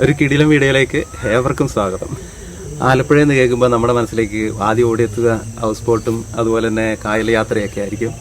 ഒരു കിടിലം വീഡിയോയിലേക്ക് ഏവർക്കും സ്വാഗതം. ആലപ്പുഴ എന്ന് കേൾക്കുമ്പോൾ നമ്മുടെ മനസ്സിലേക്ക് ആദ്യം ഓടിയെത്തുക ഹൗസ് ബോട്ടും അതുപോലെ തന്നെ കായൽ യാത്രയൊക്കെ ആയിരിക്കും.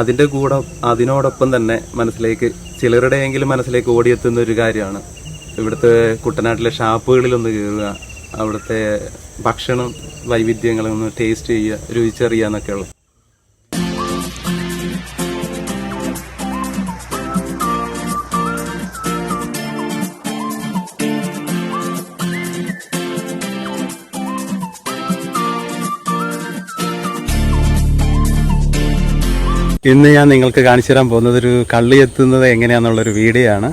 അതിന്റെ കൂടെ അതിനോടൊപ്പം തന്നെ മനസ്സിലേക്ക് ചിലരുടെയെങ്കിലും മനസ്സിലേക്ക് ഓടിയെത്തുന്ന ഒരു കാര്യമാണ്. ഇവിടുത്തെ കുട്ടനാട്ടിലെ ഷാപ്പുകളിലൊന്ന് കയറുക അവിടുത്തെ ഭക്ഷണം വൈവിധ്യങ്ങളൊന്ന് ടേസ്റ്റ് ചെയ്യുക രുചിച്ചറിയുക എന്നൊക്കെയുള്ള ഇന്ന് ഞാൻ നിങ്ങൾക്ക് കാണിച്ചു തരാൻ പോകുന്നത് ഒരു കള്ളി എത്തുന്നത് എങ്ങനെയാണെന്നുള്ളൊരു വീഡിയോ ആണ്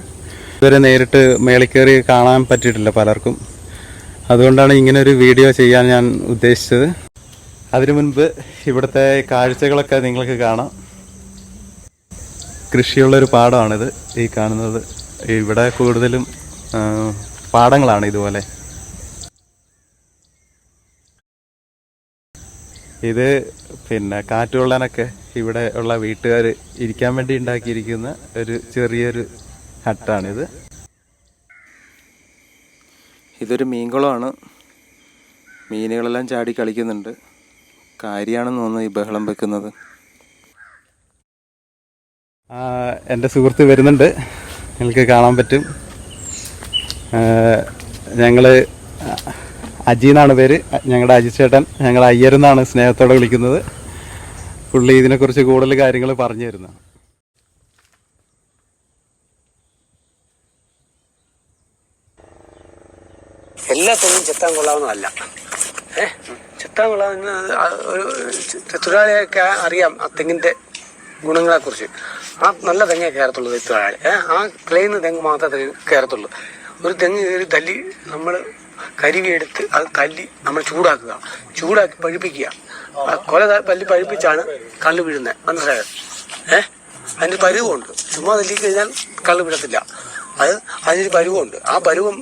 ഇതുവരെ നേരിട്ട് മേളിൽ കയറി കാണാൻ പറ്റിയിട്ടില്ല പലർക്കും. അതുകൊണ്ടാണ് ഇങ്ങനെ ഒരു വീഡിയോ ചെയ്യാൻ ഞാൻ ഉദ്ദേശിച്ചത്. അതിനു മുൻപ് ഇവിടുത്തെ കാഴ്ചകളൊക്കെ നിങ്ങൾക്ക് കാണാം. കൃഷിയുള്ളൊരു പാടമാണിത്. ഈ കാണുന്നത് ഇവിടെ കൂടുതലും പാടങ്ങളാണ് ഇതുപോലെ. ഇത് പിന്നെ കാറ്റുകൊള്ളാനൊക്കെ ഇവിടെ ഉള്ള വീട്ടുകാർ ഇരിക്കാൻ വേണ്ടി ഉണ്ടാക്കിയിരിക്കുന്ന ഒരു ചെറിയൊരു ഹട്ടാണിത്. ഇതൊരു മീൻകുളമാണ്. മീനുകളെല്ലാം ചാടി കളിക്കുന്നുണ്ട്. കാര്യമാണെന്ന് തോന്നുന്നു ഈ ബഹളം വെക്കുന്നത്. എന്റെ സുഹൃത്ത് വരുന്നുണ്ട്. നിങ്ങൾക്ക് കാണാൻ പറ്റും. ഞങ്ങൾ അജി എന്നാണ് പേര്. ഞങ്ങളുടെ അജി ചേട്ടൻ ഞങ്ങൾ അയ്യർ എന്നാണ് സ്നേഹത്തോടെ വിളിക്കുന്നത്. പുള്ളി ഇതിനെക്കുറിച്ച് കൂടുതൽ കാര്യങ്ങൾ പറഞ്ഞു തരുന്നതാണ് എല്ലാ തൊഴിലും ചെത്താൻ കൊള്ളാവുന്നതല്ല. ഏഹ് ചെത്താൻ കൊള്ളാവുന്ന ഒരു തൊഴിലാളിയൊക്കെ അറിയാം ആ തെങ്ങിന്റെ ഗുണങ്ങളെ കുറിച്ച് ആ നല്ല തെങ്ങേ കയറത്തുള്ളൂ തൊഴിലാളി ഏഹ് ആ ക്ലെയിന്ന് തെങ്ങ് മാത്രമേ കയറത്തുള്ളൂ. ഒരു തെങ്ങ് കയറി തല്ലി നമ്മൾ കരിവി എടുത്ത് അത് തല്ലി നമ്മൾ ചൂടാക്കുക. ചൂടാക്കി പഴുപ്പിക്കുക. കൊല പല്ലി പഴുപ്പിച്ചാണ് കള്ള് വീഴുന്നത്. മനസ്സിലായത് ഏഹ് അതിന്റെ പരുവമുണ്ട് ചുമ്മാ തല്ലി കഴിഞ്ഞാൽ കള്ള് വിടത്തില്ല അത് അതിനൊരു പരുവമുണ്ട് ആ പരുവം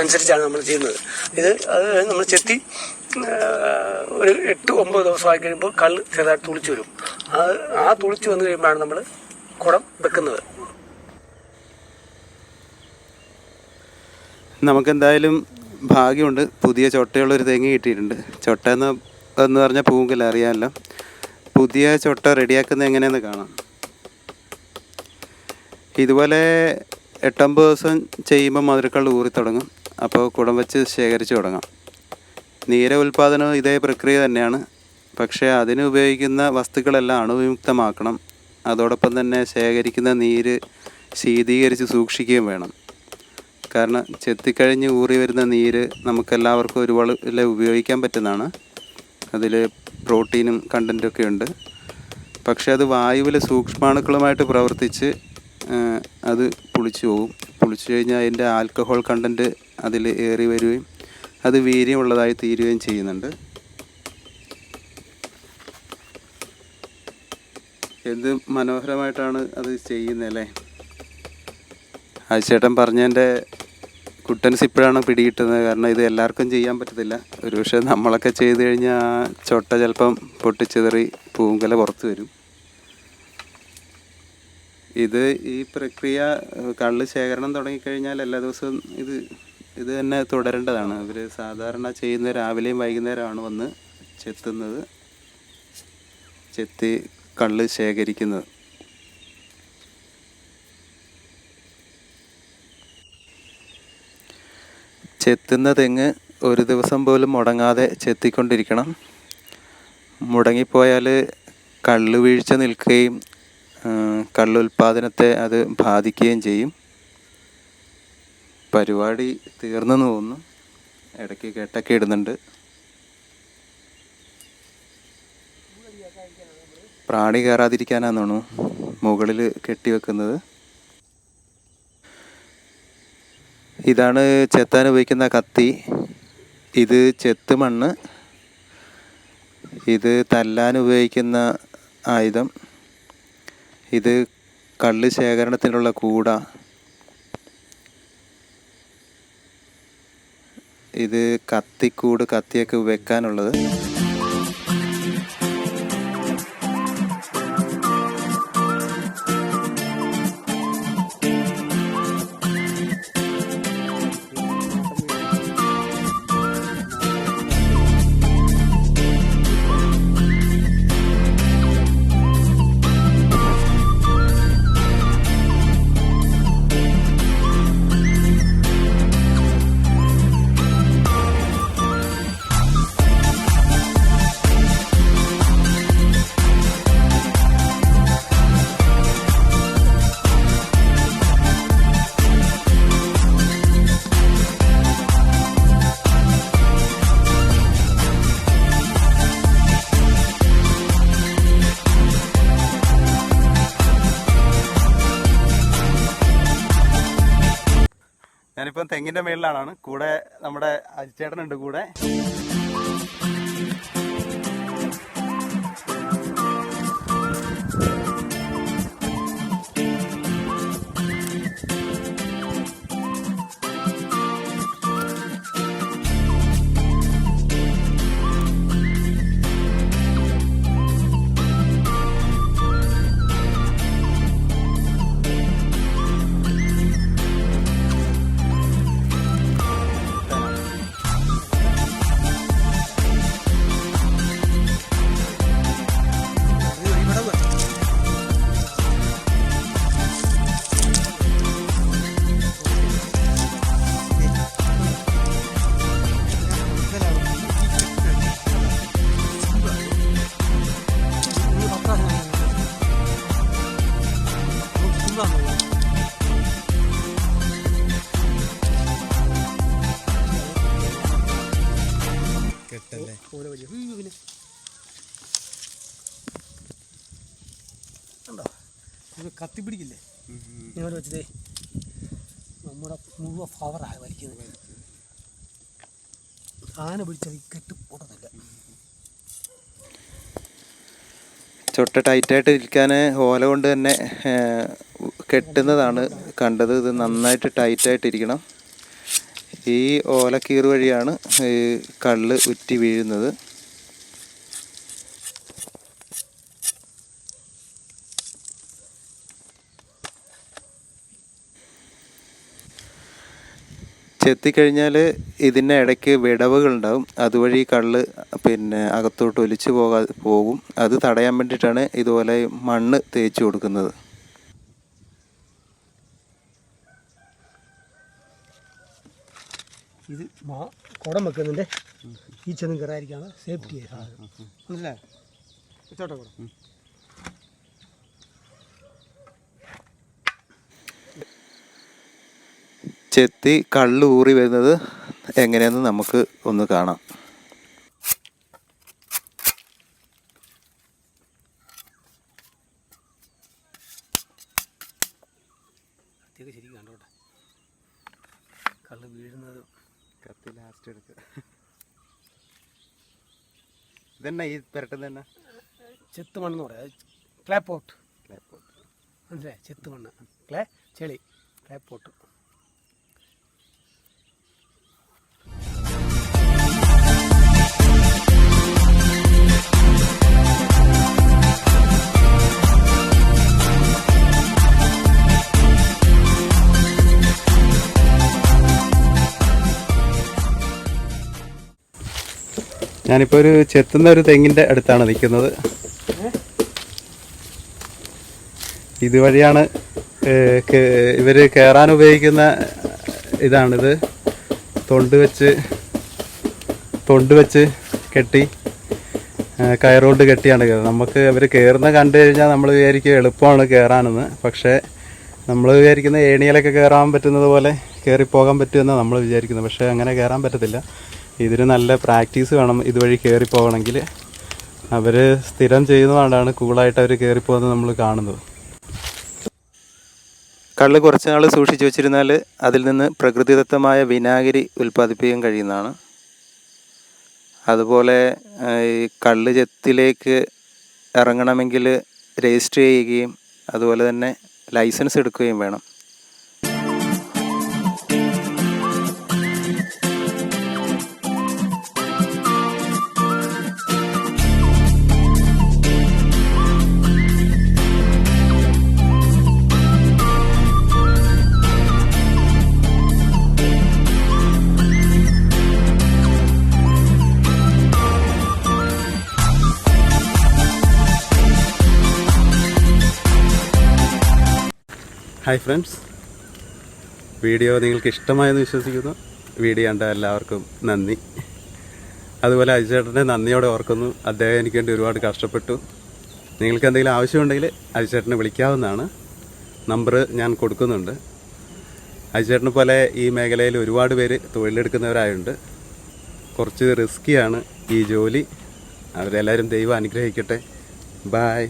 അനുസരിച്ചാണ് നമ്മൾ ചെയ്യുന്നത്. ഇത് അത് നമ്മൾ ചെത്തി ഒരു എട്ട് ഒമ്പത് ദിവസമായി കഴിയുമ്പോൾ കള്ള് ചെറുതായിട്ട് തുളിച്ചു വരും. അത് ആ തുളിച്ചു വന്നു കഴിയുമ്പോഴാണ് നമ്മൾ കുടം വെക്കുന്നത്. നമുക്കെന്തായാലും ഭാഗ്യമുണ്ട്. പുതിയ ചൊട്ടയുള്ളൊരു തെങ്ങ് കിട്ടിയിട്ടുണ്ട്. ചൊട്ട എന്ന് എന്ന് പറഞ്ഞാൽ പൂങ്കൽ അറിയാമല്ലോ. പുതിയ ചൊട്ട റെഡിയാക്കുന്നത് എങ്ങനെയെന്ന് കാണാം. ഇതുപോലെ എട്ടൊമ്പത് ദിവസം ചെയ്യുമ്പോൾ മധുരക്കള്ള് ഊറി തുടങ്ങും. അപ്പോൾ കുടം വെച്ച് ശേഖരിച്ച് തുടങ്ങാം. നീര ഉൽപ്പാദനം ഇതേ പ്രക്രിയ തന്നെയാണ്. പക്ഷേ അതിന് ഉപയോഗിക്കുന്ന വസ്തുക്കളെല്ലാം അണുവിമുക്തമാക്കണം. അതോടൊപ്പം തന്നെ ശേഖരിക്കുന്ന നീര് ശീതീകരിച്ച് സൂക്ഷിക്കുകയും വേണം. കാരണം ചെത്തിക്കഴിഞ്ഞ് ഊറി വരുന്ന നീര് നമുക്കെല്ലാവർക്കും ഒരുപോലെ ഉപയോഗിക്കാൻ പറ്റുന്നതാണ്. അതിൽ പ്രോട്ടീനും കണ്ടന്റും ഒക്കെ ഉണ്ട്. പക്ഷേ അത് വായുവിലെ സൂക്ഷ്മാണുക്കളുമായിട്ട് പ്രവർത്തിച്ച് അത് പുളിച്ചു പോകും പുളിച്ചു കഴിഞ്ഞാൽ അതിന്റെ ആൽക്കഹോൾ കണ്ടന്റ് അതിൽ ഏറി വരികയും അത് വീര്യമുള്ളതായി തീരുകയും ചെയ്യുന്നുണ്ട്. എന്ത് മനോഹരമായിട്ടാണ് അത് ചെയ്യുന്നത് അല്ലേ? ആഴ്ചേട്ടൻ പറഞ്ഞതിന്റെ കുട്ടൻസ് ഇപ്പോഴാണ് പിടികിട്ടുന്നത്. കാരണം ഇത് എല്ലാവർക്കും ചെയ്യാൻ പറ്റത്തില്ല. ഒരുപക്ഷെ നമ്മളൊക്കെ ചെയ്ത് കഴിഞ്ഞാൽ ആ ചൊട്ട ചിലപ്പം പൊട്ടിച്ചെതറി പൂങ്കല പുറത്ത് വരും. ഇത് ഈ പ്രക്രിയ കള്ള് ശേഖരണം തുടങ്ങിക്കഴിഞ്ഞാൽ എല്ലാ ദിവസവും ഇത് ഇത് തന്നെ തുടരേണ്ടതാണ്. ഇവർ സാധാരണ ചെയ്യുന്ന രാവിലെയും വൈകുന്നേരമാണ് വന്ന് ചെത്തുന്നത്. ചെത്തി കള്ള് ശേഖരിക്കുന്നത്. ചെത്തുന്ന തെങ്ങ് ഒരു ദിവസം പോലും മുടങ്ങാതെ ചെത്തിക്കൊണ്ടിരിക്കണം. മുടങ്ങിപ്പോയാൽ കള്ള് വീഴ്ച നിൽക്കുകയും കള്ളുൽപാദനത്തെ അത് ബാധിക്കുകയും ചെയ്യും. പരിപാടി തീർന്നെന്ന് തോന്നുന്നു. ഇടയ്ക്ക് കെട്ടൊക്കെ ഇടുന്നുണ്ട്. പ്രാണി കയറാതിരിക്കാനാണെന്നാണോ മുകളിൽ കെട്ടിവെക്കുന്നത്. ഇതാണ് ചെത്താൻ ഉപയോഗിക്കുന്ന കത്തി. ഇത് ചെത്ത് മണ്ണ്. ഇത് തല്ലാൻ ഉപയോഗിക്കുന്ന ആയുധം. ഇത് കള്ള് ശേഖരണത്തിനുള്ള കൂട. ഇത് കത്തിക്കൂട് കത്തിയൊക്കെ വെക്കാനുള്ളത്. ഞാനിപ്പം തെങ്ങിന്റെ മേളിലാണ് കൂടെ നമ്മുടെ അജിച്ചേട്ടനുണ്ട് കൂടെ. വെച്ചതേ നമ്മുടെ മുഴുവൻ പവറാണ് വലിക്കുന്നത്. ആന പിടിച്ചത് ഈ കെട്ട് പൊട്ടത്തില്ല. ചൊട്ട ടൈറ്റായിട്ട് ഇരിക്കാൻ ഓല കൊണ്ട് തന്നെ കെട്ടുന്നതാണ് കണ്ടത്. ഇത് നന്നായിട്ട് ടൈറ്റായിട്ട് ഇരിക്കണം. ഈ കീറ് വഴിയാണ് ഈ കള്ള് ഉറ്റി വീഴുന്നത്. ചെത്തിക്കഴിഞ്ഞാൽ ഇതിന്റെ ഇടയ്ക്ക് വിടവുകളുണ്ടാവും. അതുവഴി കള്ള് പിന്നെ അകത്തോട്ട് ഒലിച്ചു പോകാ പോകും. അത് തടയാൻ വേണ്ടിയിട്ടാണ് ഇതുപോലെ മണ്ണ് തേച്ച് കൊടുക്കുന്നത്. ഇത് മാ കുടം വെക്കുന്നുണ്ട് ഈ ചെന്നും കയറാതിരിക്കാണ് സേഫ്റ്റി മനസ്സിലായോ? കുടം. ചെത്തി കള്ള് ഊറി വരുന്നത് എങ്ങനെയെന്ന് നമുക്ക് ഒന്ന് കാണാം. ശരിക്കും കണ്ടോട്ടെ? കള്ള് വീഴുന്നത് കത്തി ലാസ്റ്റ് എടുക്കുക ഇതന്നെ ഈ പുരട്ടം തന്നെ? ചെത്ത് മണ്ണെന്ന് പറയാം. ക്ലേ പോട്ട് മനസ്സിലായി? ചെത്ത് മണ്ണ്. ക്ലേ ചെളി. ക്ലേ ഞാനിപ്പോൾ ഒരു ചെത്തുന്ന ഒരു തെങ്ങിന്റെ അടുത്താണ് നിൽക്കുന്നത്. ഇതുവഴിയാണ് ഇവർ കയറാൻ ഉപയോഗിക്കുന്ന ഇതാണിത്. തൊണ്ട് വെച്ച് തൊണ്ട് വെച്ച് കെട്ടി കയറുകൊണ്ട് കെട്ടിയാണ് കയറുന്നത് നമുക്ക് അവർ കയറുന്ന കണ്ടു കഴിഞ്ഞാൽ നമ്മൾ വിചാരിക്കും എളുപ്പമാണ് കയറാനെന്ന് പക്ഷേ നമ്മൾ വിചാരിക്കുന്ന ഏണിയിലൊക്കെ കയറാൻ പറ്റുന്നത് പോലെ കയറിപ്പോകാൻ പറ്റുമെന്നാണ് നമ്മൾ വിചാരിക്കുന്നത്. പക്ഷേ അങ്ങനെ കയറാൻ പറ്റത്തില്ല. ഇതിന് നല്ല പ്രാക്ടീസ് വേണം ഇതുവഴി കയറിപ്പോകണമെങ്കിൽ അവർ സ്ഥിരം ചെയ്യുന്നതുകൊണ്ടാണ് കൂളായിട്ട് അവർ കയറിപ്പോകുന്നത് നമ്മൾ കാണുന്നത്. കള്ള് കുറച്ച് നാൾ സൂക്ഷിച്ചു വെച്ചിരുന്നാൽ അതിൽ നിന്ന് പ്രകൃതിദത്തമായ വിനാഗിരി ഉൽപ്പാദിപ്പിക്കാൻ കഴിയുന്നതാണ്. അതുപോലെ ഈ കള്ള് ചെത്തിലേക്ക് ഇറങ്ങണമെങ്കിൽ രജിസ്റ്റർ ചെയ്യുകയും അതുപോലെ തന്നെ ലൈസൻസ് എടുക്കുകയും വേണം. ഹായ് ഫ്രണ്ട്സ് വീഡിയോ നിങ്ങൾക്ക് ഇഷ്ടമായെന്ന് വിശ്വസിക്കുന്നു. വീഡിയോ കണ്ട എല്ലാവർക്കും നന്ദി. അതുപോലെ അജിച്ചേട്ടനെ നന്ദിയോടെ ഓർക്കുന്നു. അദ്ദേഹം എനിക്ക് വേണ്ടി ഒരുപാട് കഷ്ടപ്പെട്ടു. നിങ്ങൾക്ക് എന്തെങ്കിലും ആവശ്യമുണ്ടെങ്കിൽ അജിചേട്ടനെ വിളിക്കാവുന്നതാണ്. നമ്പർ ഞാൻ കൊടുക്കുന്നുണ്ട്. അജിചേട്ടനെ പോലെ ഈ മേഖലയിൽ ഒരുപാട് പേര് തൊഴിലെടുക്കുന്നവരായുണ്ട്. കുറച്ച് റിസ്ക്കിയാണ് ഈ ജോലി. അവരെല്ലാവരും ദൈവം അനുഗ്രഹിക്കട്ടെ. ബായ്